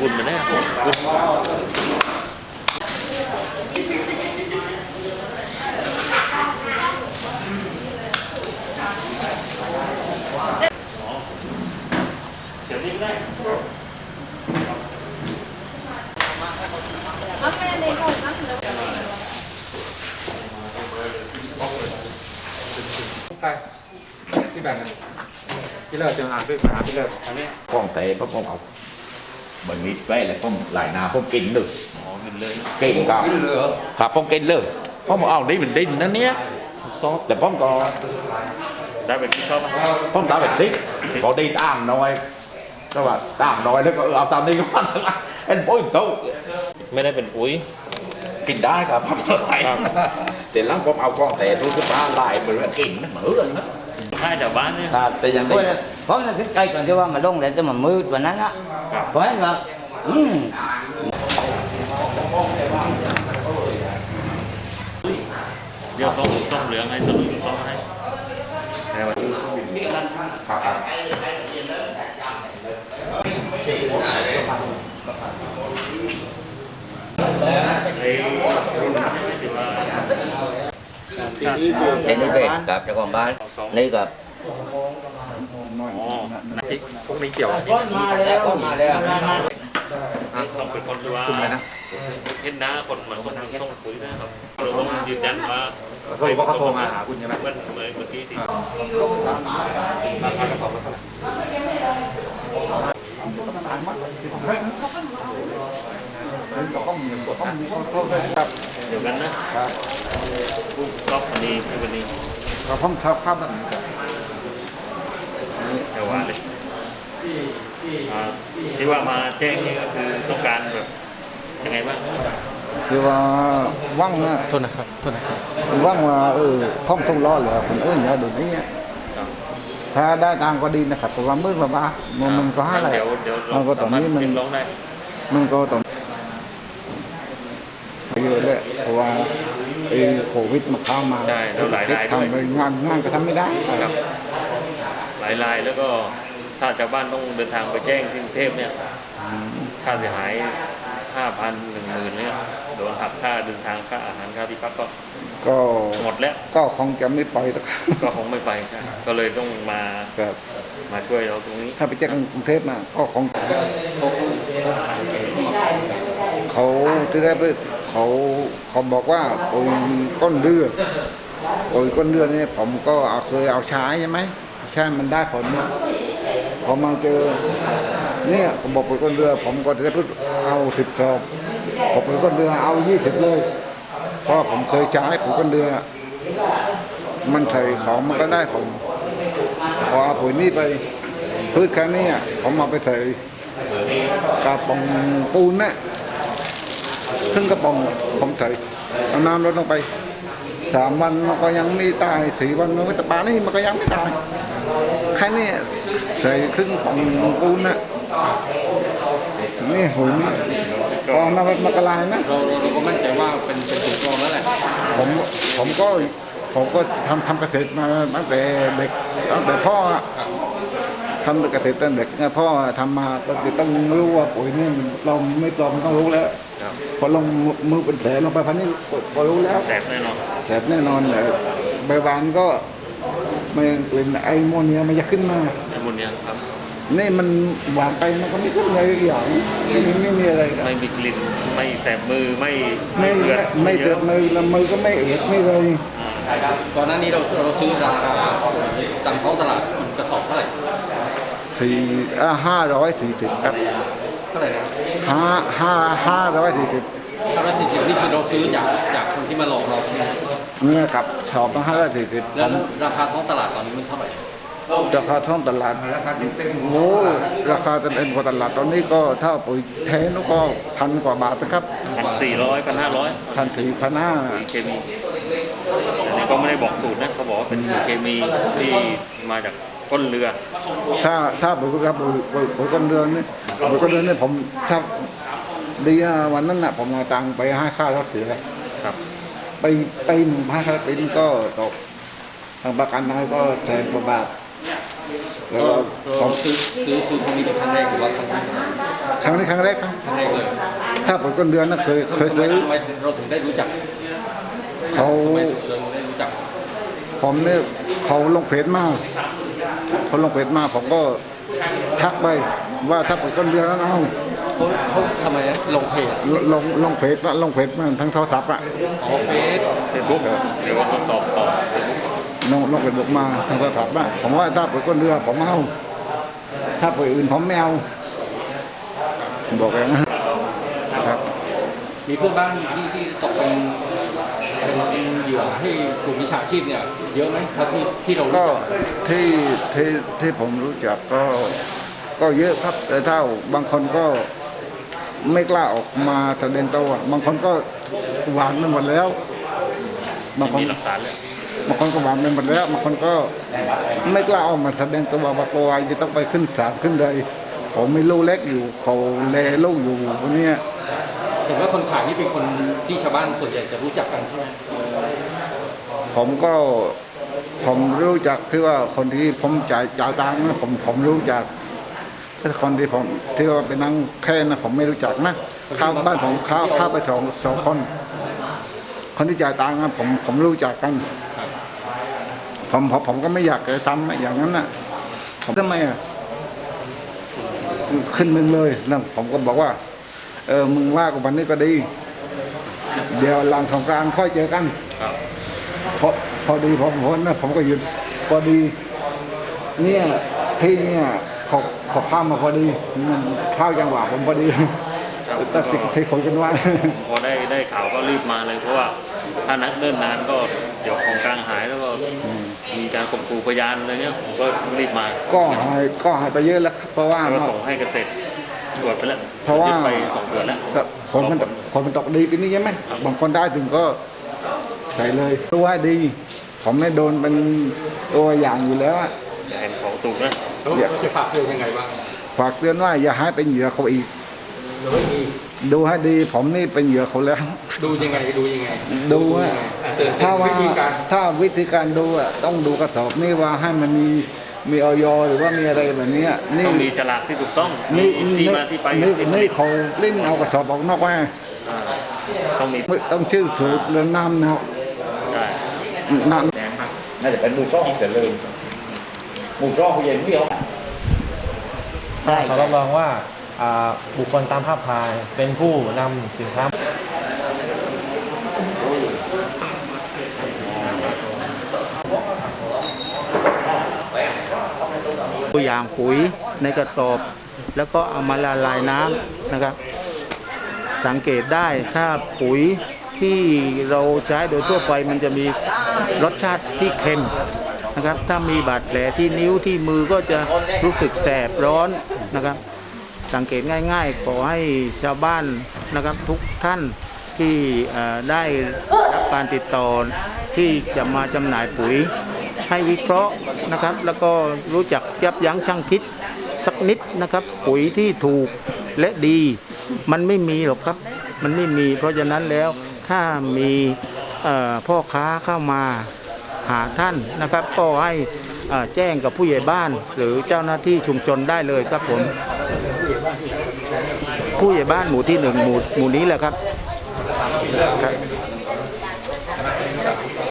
ฝุ่นมาเนี่ยฝุ่นใครที่แบ่งกันพี่เลิศจะหาด้วยหาพี่เลิศอันนี้ con tệ có con học bệnh mít vậy là con lại nào không kinh được อ๋อเห็นเลยนะ kinh cả học không kinh được có một ông đi mình đi nó nhé sót là con có ได้ไปกินชอบไหม con ta phải xích có đi tạm rồi các bạn tạm rồi nó có ở tạm đi các bạn anh bối câu ไม่ได้เป็นปุ๋ย kinh đá cả không lại thì lắm con học con tệ tôi cứ ba lại mà nó kinh nó mở lên đó ค่ายแถวบ้านเนี่ย ta thì dần เพราะ đi เพราะมันใกล้ก่อนที่ว่ามันลงแล้วจะมามืดวันนั้นอะ เพราะฉะนั้นว่าอืมเดี๋ยวส้มส้มเหลืองให้ส้มเหลืองส้มให้แต่ว่าไอ้รุ่นนี้ถือว่าเอ็นนี่เป็นกับเจ้าของบ้านนี่กับ อ๋อนะที่พวกนี้เกี่ยวมาแล้วมาแล้วต้องเป็นคนที่ว่าเห็นหน้าคนเหมือนคนส่งปุ๋ยนะครับเราต้องยืนยันว่าสรุปว่าเขาโทรมาหาคุณใช่ไหมเมื่อเมื่อกี้ที่ราคากระสอบละเท่าไหร่เดี๋ยวกันนะรอบวันนี้ให้วันนี้เราห้องเช่าภาพนั่นแถวว่าเลยอ่า ที่ว่ามาแจ้งนี่ก็คือต้องการแบบยังไงบ้างคือว่าว่างนะโทษนะครับโทษนะครับว่างว่าเออท่องท่องล้อเหลือคนอื่นเนี่ยเดี๋ยวนี้อะถ้าได้ตังค์ก็ดีนะครับแต่ว่ามืดมาบ้ามันมันก็ห้าอะไรเดี๋ยวเดี๋ยวมันก็ตอนนี้มันสามารถพิพ์ร้องได้มันก็ต้องเยอะเลยเพราะว่าไอ้โควิดมาเข้ามาใช่แล้วหลายรายด้วยทำไปงานงานก็ทำไม่ได้ครับหลายรายแล้วก็ ถ้าชาวบ้านต้องเดินทางไปแจ้งที่กรุงเทพเนี่ยค่าเสียหายห้าพันหนึ่งหมื่นเนี่ยโดนหักค่าเดินทางค่าอาหารค่าที่พักก็ก็หมดแล้วก็คงจะไม่ปล่อยแล้วครับก็คงไม่ไปครับก็เลยต้องมาครับมาช่วยเราตรงนี้ ถ้าไปแจ้งกรุงเทพมาก็คงเขาที่แรกเขาเขาบอกว่าโอ้ยก้นเรือโอ้ยก้นเรือเนี่ยผมก็เอาเคยเอาใช้ใช่ไหมใช่มันได้ผลนะ พอมาเจอ เนี่ยผมบอกปุ๋ยก้นเรือ ผมก็จะพูดเอาสิบซองผมปุ๋ยก้นเรือเอายี่สิบเลยเพราะผมเคยใช้ปุ๋ยก้นเรือ มันใส่ของมันก็ได้ผลพอเอาปุ๋ยนี่ไปพืชแค่นี้ผมเอาไปใส่กระป๋องปูนนะซึ่งกระป๋องผมใส่เอาน้ำลดลงไป สามวันมันก็ยังไม่ตายสี่วันมันก็ตะปานี่มันก็ยังไม่ตายแค่นี้ใส่ครึ่งป๋องปูนนะนี่หุ่นพอน้ำมันมันก็ลายนะเราเราก็มั่นใจว่าเป็นเป็นถุงกรองแล้วแหละผมผมก็ผมก็ทำทำเกษตรมาตั้งแต่เด็กตั้งแต่พ่ออะ ทำเกษตรตั้งแต่เด็กเนี่ยพ่อทำมาก็คือต้องรู้ว่าปุ๋ยนี่มันปลอมไม่ปลอมต้องรู้แล้วพอลงมือเป็นแสนลงไปพันนี้พอรู้แล้วแสบแน่นอนแสบแน่นอนเลยใบหวานก็มันเป็นไอโมเนียมันจะขึ้นมาไอ้หมดเนี้ยครับนี่มันหวานไปมันก็ไม่ขึ้นเลยอีกอย่างไม่มีไม่มีอะไรครับไม่มีกลิ่นไม่แสบมือไม่ไม่เลือดไม่เดือดมือแล้วมือก็ไม่เอือดไม่เลยก่อนหน้านี้เราเราซื้อราคาตามท้องตลาดกระสอบเท่าไหร่ สี่ห้าร้อยสี่สิบครับเท่าไหร่นะห้าห้าห้าร้อยสี่สิบห้าร้อยสี่สิบนี่คือเราซื้อจากจากคนที่มาหลอกเราใช่ไหมเนี่ยกับชอบต้องห้าร้อยสี่สิบแล้วราคาท้องตลาดตอนนี้มันเท่าไหร่ราคาท้องตลาดราคาเต็มโอ้ราคาเต็มของตลาดตอนนี้ก็ถ้าปุ๋ยแท้นก็พันกว่าบาทนะครับพันสี่ร้อยพันห้าร้อยพันสี่พันห้าปุ๋ยเคมีอันนี้ก็ไม่ได้บอกสูตรนะเขาบอกว่าเป็นปุ๋ยเคมีที่มาจาก ก้นเรือ ถ้าถ้าปุ๋ยกับปุ๋ยปุ๋ยปุ๋ยก้นเดือนนี่ปุ๋ยก้นเดือนนี่ผมถ้าดีนะวันนั้นน่ะผมเอาตังค์ไปให้ค่ารถเสียครับ ไปไปหนึ่งพันค่ารถปีนก็ตกทางประกันให้ก็แสนกว่าบาทแล้วก็ผมซื้อซื้อซื้อตรงนี้เป็นครั้งแรกหรือว่าครั้งที่ครั้งนี้ครั้งแรกครับครั้งแรกเลยถ้าผมก้นเดือนนะเคยเคยทำไมซื้อทำไมเราถึงได้รู้จักเขาทำไมเราถึงได้รู้จักผมเนี่ยเขาลงเพจมาเขาลงเพจมาผมก็ทักไปว่าถ้าผมก้นเดือนแล้วเอาเขาเขาทำไมนะลงเพจลลงลงเพจว่าลงเพจมาทั้งโทรศัพท์อะอ๋อเฟซเฟซบุ๊กหรือว่าเขาตอบตอบลงลงเพจบุ๊กมาทั้งโทรศัพท์อะผมว่าถ้าผมก้นเดือนผมเอาถ้าผมอื่นผมไม่เอาบอกอย่างนั้นครับมีเพื่อนบ้านที่ที่ตกเป็น เป็นเป็นเหยื่อให้กลุ่มวิชาชีพเนี่ยเยอะไหมเท่าที่ที่เรารู้ก็จักที่ที่ที่ผมรู้จักก็ก็เยอะครับ แต่ถ้าบางคนก็ไม่กล้าออกมาแสดงตัวบางคนก็หวานไปหมดแล้วบางคนมีหลักฐานเลยบางคนก็หวานไปหมดแล้วบางคนก็ไม่กล้าออกมาแสดงตัวว่ากลัวจะต้องไปขึ้นศาลขึ้นใดผมไม่รู้เล็กอยู่เขาแลลูกอยู่วันเนี้ย ห็นว่าคนขายนี่เป็นคนที่ชาวบ้านส่วนใหญ่จะรู้จักกันใช่ไหมผมก็ผมรู้จักที่ว่าคนที่ผมจ่ายจ่ายตังค์นะผมผมรู้จักถ้าคนที่ผมที่ว่าไปนั่งแค่นะผมไม่รู้จักนะข้าบ้านผมข้าเข้าไปสองสองคน คนที่จ่ายตังค์นะผมผมรู้จักกัน ผมผมผมก็ไม่อยากจะทำอย่างนั้นนะผมทำไมอะขึ้นมึงเลยแล้วผมก็บอกว่า เออมึงว่ากับวันนี้ก็ดี เดี๋ยวหลังสงกรานต์ค่อยเจอกันครับพอพอดีผมพ้นนะผมก็หยุดพอดี เนี่ยที่เนี่ยเขาเขาข้ามมาพอดีมันเข้าจังหวะผมพอดีครับแต่ที่ที่คุยกันว่า พอได้ได้ข่าวก็รีบมาเลยเพราะว่าถ้านักเนิ่นนานก็เดี๋ยวของกลางหายแล้วก็มีการข่มขู่พยานอะไรเงี้ยผมก็รีบมาก็หายก็หายไปเยอะแล้วครับเพราะว่า แล้วก็ส่งให้เกษตร ตรวจไปแล้วเพราะว่า ยึดไปส่งตรวจแล้วแบบผลมันผลมันตกดีปีนี้ใช่ไหมบางคนได้ถึงก็ใส่เลยตัวให้ดี ผมไม่โดนเป็นตัวอย่างอยู่แล้วอะจะเห็นของถูกนะ แล้วจะฝากเตือนยังไงบ้างฝากเตือนว่าอย่าให้เป็นเหยื่อเขาอีก หรือว่ามีดูให้ดี ผมนี่เป็นเหยื่อเขาแล้ว ดูยังไงดูยังไงดูว่าเตือนถ้าว่าวิธีการถ้าวิธีการดูอะต้องดูกระสอบนี่ว่าให้มันมี มีออยหรือว่ามีอะไรแบบเนี้ยนี่ต้องมีฉลากที่ถูกต้องมีนี่ที่นี่มาที่ไปนี่ที่นี่เขาเล่นเอากระสอบออกนอกว่าอ่าต้องมีไม่ต้องชื่อสูตรและน้ำเนาะใช่น้ำน่าจะเป็นมือกล้องแต่เลยมือกล้องเขาเย็นไม่เอาใช่ขอรับรองว่าอ่าบุคคลตามภาพถ่ายเป็นผู้นำสินค้า ตัวอย่างปุ๋ยในกระสอบ แล้วก็เอามาละลายน้ำนะครับ สังเกตได้ถ้าปุ๋ยที่เราใช้โดยทั่วไปมันจะมีรสชาติที่เค็มนะครับ ถ้ามีบาดแผลที่นิ้วที่มือก็จะรู้สึกแสบร้อนนะครับ สังเกตง่ายๆขอให้ชาวบ้านนะครับทุกท่านที่ได้รับการติดต่อที่จะมาจำหน่ายปุ๋ย ให้วิเคราะห์นะครับ แล้วก็รู้จักยับยั้งชั่งคิดสักนิดนะครับ ปุ๋ยที่ถูกและดี มันไม่มีหรอกครับ มันไม่มี เพราะฉะนั้นแล้วถ้ามีพ่อค้าเข้ามาหาท่านนะครับ ก็ให้แจ้งกับผู้ใหญ่บ้าน หรือเจ้าหน้าที่ชุมชนได้เลยครับผม ผู้ใหญ่บ้านหมู่ที่หนึ่งหมู่หมู่นี้แหละครับครับ